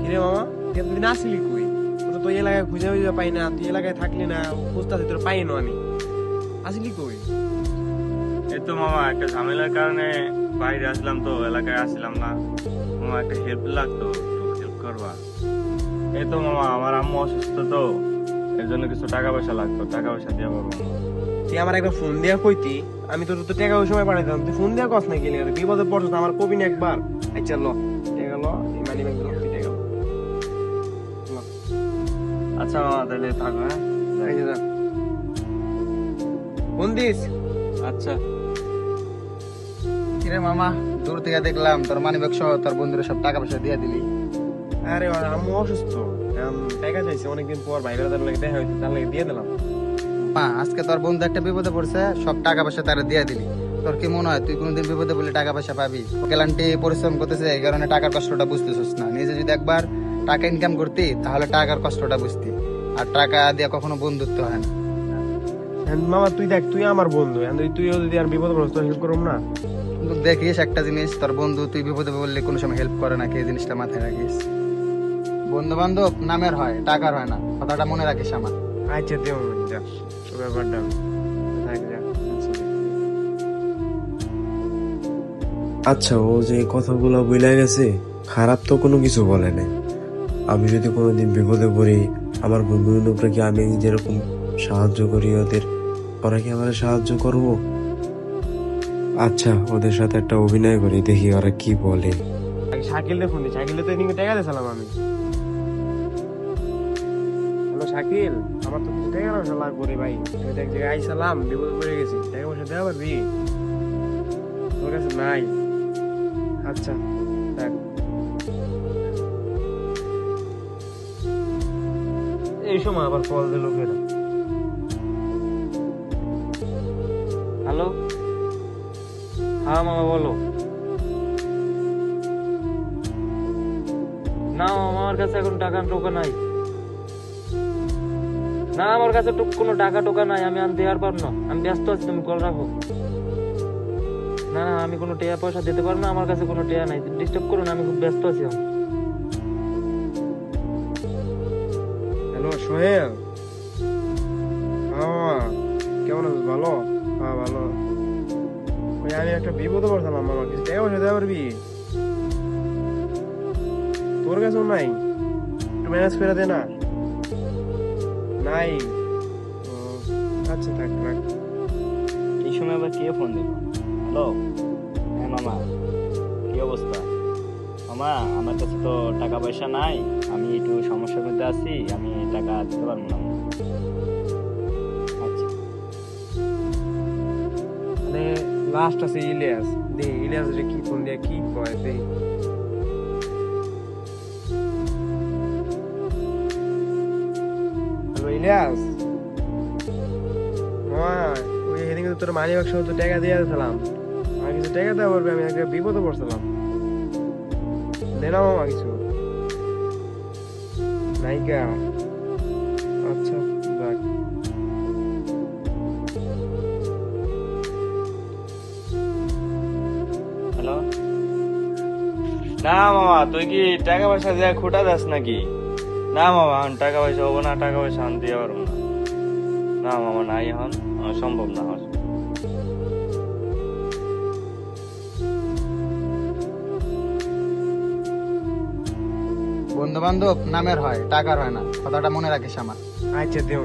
কিরে মামা এতদিন আসলি কই? তো এলাকায় খুঁজে খুঁজে পাই না তুই এলাকায় থাকলি না খুঁজতে তোর পাই না আমি। আসলি কই? এই তো মামা একটা ঝামেলার কারণে বাইরে আসলাম তো এলাকায় আসলাম না। মামা একটা হেল্প লাগতো হেল্প করবা। এই তো মামা আমার আম্মু অসুস্থ তো এর জন্য কিছু টাকা পয়সা লাগতো টাকা পয়সা দিয়ে পারব তুই আমার একবার ফোন দিয়া কইতি আমি তোর তো টাকা ওই সময় পাঠাইতাম তুই ফোন দিয়া কস না গেলি বিপদে পড়ছিস আমার কবি না একবার। আচ্ছা ল। আচ্ছা মামা তাহলে থাকো হ্যাঁ। ফোন দিস আচ্ছা। কিরে মামা? দূর থেকে দেখলাম তোর মানি ব্যাগ সহ তোর বন্ধুরা সব টাকা পয়সা দিয়ে দিলি। আরে অসুস্থ। এখন টাকা চাইছে অনেকদিন পর ভাই বেড়াদার লাগে দেখা হয়েছে তার লাগে দিয়ে দিলাম। মা আজকে তোর বন্ধু একটা বিপদে পড়ছে সব টাকা পয়সা তারা দিয়ে দিলি। তোর কি মনে হয়? তুই কোনোদিন বিপদে বলে টাকা পয়সা পাবি? কেলান্টি পরিশ্রম করতেছে এই কারণে টাকার কষ্টটা বুঝতেছিস না। নিজে যদি একবার টাকা ইনকাম করতি তাহলে টাকার কষ্টটা বুঝতি। আর টাকা দিয়ে কখনো বন্ধুত্ব হয় না। এখন মামা তুই দেখ তুই আমার বন্ধু। তুইও যদি আর বিপদে পড়ছিস তোর হেল্প করুম না। কিন্তু দেখিস একটা জিনিস তোর বন্ধু তুই বিপদে বললে কোনো সময় হেল্প করে না এই জিনিসটা মাথায় রাখিস? বন্ধু বান্ধব নামের হয় টাকার হয় না। কথাটা মনে রাখিস আমার। আচ্ছা যা। ব্যাপারটা থাক যা। আচ্ছা ও যে কথাগুলো বইলা গেছে, খারাপ তো কোনো কিছু বলে নাই। আমি যদি কোনোদিন বিপদে পড়ি, আমার বন্ধু বান্ধবরা কি আমি যেরকম সাহায্য করি ওদের, ওরা কি আমার সাহায্য করব? আচ্ছা ওদের সাথে একটা অভিনয় করি, দেখি ওরা কি বলে। শাকিল ফোন শাকিল তো এদিকে টাকা দিয়েছিলাম আমি। হ্যালো শাকিল, আমার তো কিছু টাকা পয়সা লাগবে ভাই। এক জায়গায় আইসালাম বিপদে পড়ে গেছি। টাকা পয়সা দেওয়া পারবি? তোর কাছে নাই। আচ্ছা দেখ। এই সময় আবার কল দিল কেনা হ্যালো? হ্যাঁ মামা বলো। না আমার কাছে এখন টাকা টোকা নাই। না আমার কাছে কোনো টাকা টোকা নাই আমি আনতে আর পারব না। আমি ব্যস্ত আছি তুমি কল রাখো। না না আমি কোনো টেয়া পয়সা দিতে পারব না আমার কাছে কোনো টেয়া নাই। ডিস্টার্ব করো না আমি খুব ব্যস্ত আছি হ্যালো সোহেল। হ্যাঁ কেমন আছিস ভালো? হ্যাঁ ভালো। ওই আমি একটা বিপদে পড়ছিলাম মামা কিছু টাকা পয়সা দেওয়া পারবি? তোর কাছেও নাই? একটু ম্যানেজ করে দে না। নাই? ও, আচ্ছা থাক রাখ এই সময় আবার কে ফোন দিল? হ্যাঁ মামা। কি অবস্থা? মামা, আমার কাছে তো টাকা পয়সা নাই। আমি একটু সমস্যার মধ্যে আছি। আমি টাকা দিতে পারব না আচ্ছা। মানে লাস্ট আছে ইলিয়াস। দে, ইলিয়াস রে কি ফোন দিয়ে কি কয়, দে। হ্যালো, ইলিয়াস? মামা ওই সেদিন তোর মানি বাক্স তো টাকা দিয়ে আমার কিছু টাকা দেওয়া পারবে আমি একটা বিপদে পড়ছিলাম। দে না মামা কিছু। নাইকা আচ্ছা যাক হ্যালো? না মামা, তুই কি টাকা পয়সা দিয়ে খোটা দাস নাকি? না মামা টাকা পয়সা হব না, টাকা পয়সা আনতে পারব না। না মামা, নাই এখন। আমার সম্ভব না আমার। বন্ধু বান্ধব নামের হয় টাকার হয় না। কথাটা মনে রাখিস আমার। আচ্ছা দেব